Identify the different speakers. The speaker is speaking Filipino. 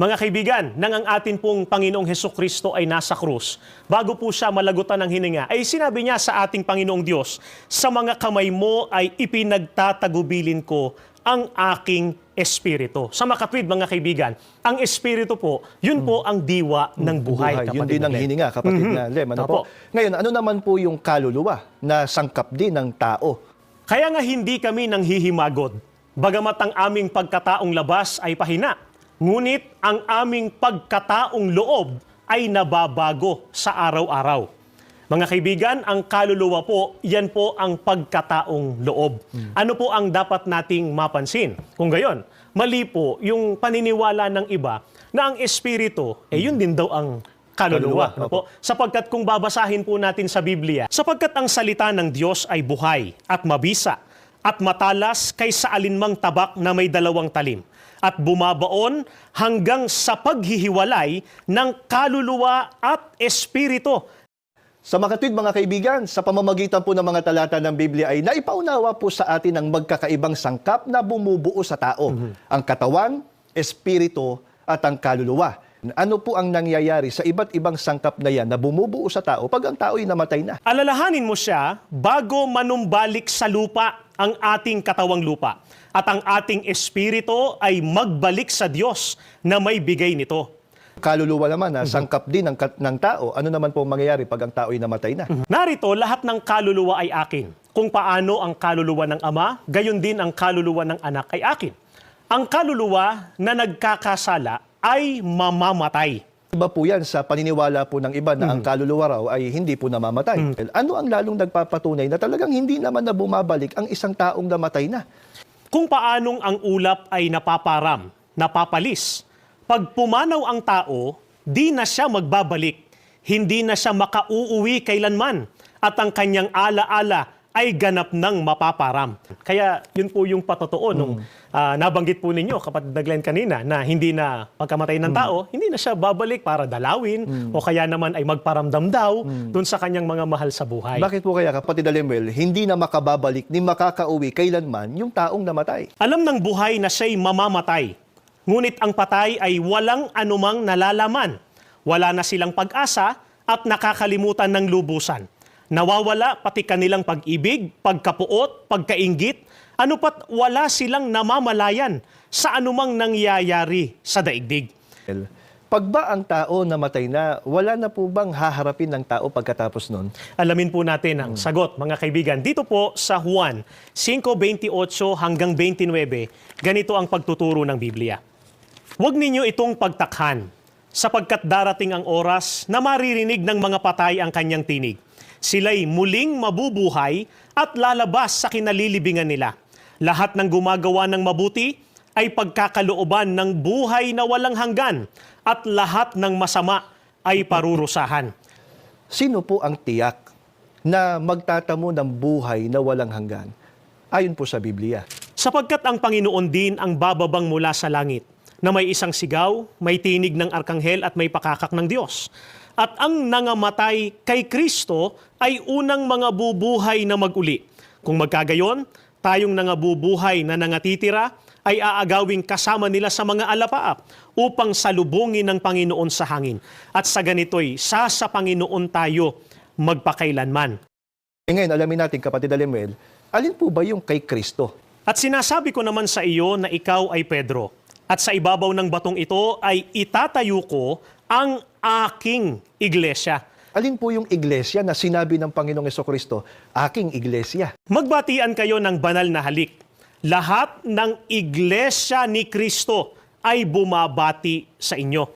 Speaker 1: Mga kaibigan, nang ang atin pong Panginoong Heso Kristo ay nasa krus, bago po siya malagutan ng hininga, ay sinabi niya sa ating Panginoong Diyos, sa mga kamay mo ay ipinagtatagubilin ko ang aking espiritu. Sa makatwid, mga kaibigan, ang espiritu po, yun po ang diwa ng buhay.
Speaker 2: Yun
Speaker 1: kapatid
Speaker 2: din ang hininga, kapatid na Lem. Ano po? Ngayon, ano naman po yung kaluluwa na sangkap din ng tao?
Speaker 1: Kaya nga hindi kami nang hihimagod. Bagamat ang aming pagkataong labas ay pahina, ngunit ang aming pagkataong loob ay nababago sa araw-araw. Mga kaibigan, ang kaluluwa po, yan po ang pagkataong loob. Ano po ang dapat nating mapansin? Kung gayon, mali po yung paniniwala ng iba na ang espiritu, eh yun din daw ang kaluluwa.
Speaker 2: Kaluluwa,
Speaker 1: Ano po? Sapagkat kung babasahin po natin sa Biblia, sapagkat ang salita ng Diyos ay buhay at mabisa at matalas kaysa alinmang tabak na may dalawang talim at bumabaon hanggang sa paghihiwalay ng kaluluwa at espiritu.
Speaker 2: Sa makatwid mga kaibigan, sa pamamagitan po ng mga talata ng Biblia ay naipaunawa po sa atin ang magkakaibang sangkap na bumubuo sa tao. Ang katawan, espiritu, at ang kaluluwa. Ano po ang nangyayari sa iba't ibang sangkap na yan na bumubuo sa tao pag ang tao'y namatay na?
Speaker 1: Alalahanin mo siya bago manumbalik sa lupa ang ating katawang lupa at ang ating espiritu ay magbalik sa Diyos na may bigay nito.
Speaker 2: Kaluluwa naman na sangkap din ng, ng tao. Ano naman po ang mangyayari pag ang tao'y namatay na?
Speaker 1: Narito, lahat ng kaluluwa ay akin. Kung paano ang kaluluwa ng ama, gayon din ang kaluluwa ng anak ay akin. Ang kaluluwa na nagkakasala ay mamamatay.
Speaker 2: Iba po yan sa paniniwala po ng iba na ang kaluluwa raw ay hindi po namamatay. Ano ang lalong nagpapatunay na talagang hindi naman na bumabalik ang isang taong namatay na?
Speaker 1: Kung paanong ang ulap ay napaparam, napapalis. Pag pumanaw ang tao, di na siya magbabalik. Hindi na siya makauuwi kailanman. At ang kanyang alaala ay ganap ng mapaparam. Kaya yun po yung patotoo nung ah, nabanggit po ninyo, kapatid na Glenn kanina, na hindi na pagkamatay ng tao, hindi na siya babalik para dalawin o kaya naman ay magparamdam daw dun sa kanyang mga mahal sa buhay.
Speaker 2: Bakit po kaya kapatid Alimwel, hindi na makababalik ni makakauwi kailanman yung taong namatay?
Speaker 1: Alam ng buhay na siya'y mamamatay. Ngunit ang patay ay walang anumang nalalaman. Wala na silang pag-asa at nakakalimutan ng lubusan. Nawawala pati kanilang pag-ibig, pagkapuot, pagkaingit, ano pat wala silang namamalayan sa anumang nangyayari sa daigdig.
Speaker 2: Pag ba ang tao namatay na, wala na po bang haharapin ng tao pagkatapos nun?
Speaker 1: Alamin po natin ang sagot, mga kaibigan. Dito po sa Juan 5.28 hanggang 29, ganito ang pagtuturo ng Biblia. Huwag ninyo itong pagtakhan, sapagkat darating ang oras na maririnig ng mga patay ang kanyang tinig. Sila'y muling mabubuhay at lalabas sa kinalilibingan nila. Lahat ng gumagawa ng mabuti ay pagkakalooban ng buhay na walang hanggan at lahat ng masama ay parurusahan.
Speaker 2: Sino po ang tiyak na magtatamo ng buhay na walang hanggan? Ayon po sa Biblia.
Speaker 1: Sapagkat ang Panginoon din ang bababang mula sa langit, na may isang sigaw, may tinig ng arkanghel at may pakakak ng Diyos. At ang nangamatay kay Kristo ay unang mga bubuhay na maguli. Kung magkagayon, tayong nangabubuhay na nangatitira ay aagawing kasama nila sa mga alapaap upang salubungin ng Panginoon sa hangin. At sa ganito'y sa sa Panginoon tayo magpakailanman.
Speaker 2: E ngayon, alamin natin kapatid Alimwel, alin po ba yung kay Kristo?
Speaker 1: At sinasabi ko naman sa iyo na ikaw ay Pedro. At sa ibabaw ng batong ito ay itatayo ko ang aking iglesia.
Speaker 2: Alin po yung iglesia na sinabi ng Panginoong Kristo, aking iglesia?
Speaker 1: Magbatian kayo ng banal na halik. Lahat ng iglesia ni Kristo ay bumabati sa inyo.